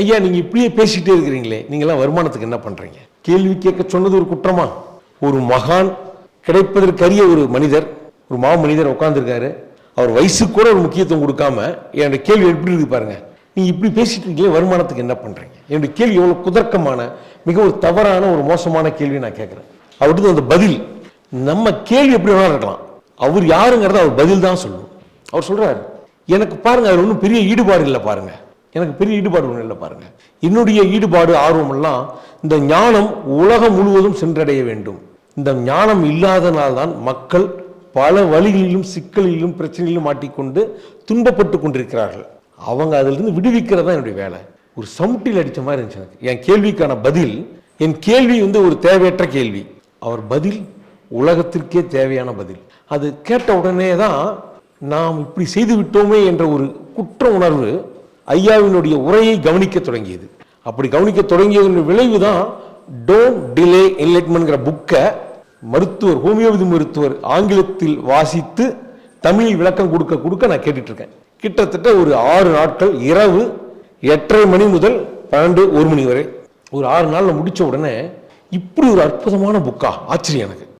ஐயா நீங்கள் இப்படியே பேசிக்கிட்டே இருக்கிறீங்களே நீங்களாம் வருமானத்துக்கு என்ன பண்ணுறீங்க கேள்வி கேட்க சொன்னது ஒரு குற்றமா? ஒரு மகான் கிடைப்பதற்கரிய ஒரு மனிதர் ஒரு மா மனிதர் உட்காந்துருக்காரு அவர் வயசுக்கு கூட ஒரு முக்கியத்துவம் கொடுக்காம என்னோட கேள்வி எப்படி இருக்கு பாருங்க. நீங்கள் இப்படி பேசிட்டு இருக்கீங்களே வருமானத்துக்கு என்ன பண்றீங்க? என்னுடைய கேள்வி எவ்வளவு குதர்க்கமான மிக ஒரு தவறான ஒரு மோசமான கேள்வி நான் கேட்குறேன். அவர்கிட்ட அந்த பதில். நம்ம கேள்வி எப்படி வேணாலும் இருக்கலாம். அவர் யாருங்கிறத அவர் பதில் தான் சொல்லணும். அவர் சொல்றாரு எனக்கு பாருங்க அவர் ஒன்றும் பெரிய ஈடுபாடு இல்லை பாருங்க. எனக்கு பெரிய ஈடுபாடு ஒன்றும் இல்லை பாருங்கள் என்னுடைய ஈடுபாடு ஆர்வமெல்லாம் இந்த ஞானம் உலகம் முழுவதும் சென்றடைய வேண்டும். இந்த ஞானம் இல்லாதனால்தான் மக்கள் பல வழிகளிலும் சிக்கலிலும் பிரச்சனையிலும் மாட்டிக்கொண்டு துன்பப்பட்டு கொண்டிருக்கிறார்கள். அவங்க அதிலிருந்து விடுவிக்கிறது தான் என்னுடைய வேலை. ஒரு சமுட்டில் அடிச்ச மாதிரி இருந்துச்சு எனக்கு. என் கேள்விக்கான பதில் என் கேள்வி வந்து ஒரு தேவையற்ற கேள்வி. அவர் பதில் உலகத்திற்கே தேவையான பதில். அது கேட்ட உடனே தான் நாம் இப்படி செய்து விட்டோமே என்ற ஒரு குற்ற உணர்வு ஐயாவினுடைய உரையை கவனிக்க தொடங்கியது. அப்படி கவனிக்க தொடங்கியதனுடைய விளைவு தான் டோன்ட் டிலே என்லைட்மெண்ட்ங்கிற புக்கை மருத்துவர் ஹோமியோபதி மருத்துவர் ஆங்கிலத்தில் வாசித்து தமிழில் விளக்கம் கொடுக்க கொடுக்க நான் கேட்டுட்டு இருக்கேன் கிட்டத்தட்ட ஒரு ஆறு நாட்கள் இரவு எட்டரை மணி முதல் பன்னெண்டு ஒரு மணி வரை. ஒரு ஆறு நாளில் முடித்த உடனே இப்படி ஒரு அற்புதமான புக்கா? ஆச்சரியம் எனக்கு.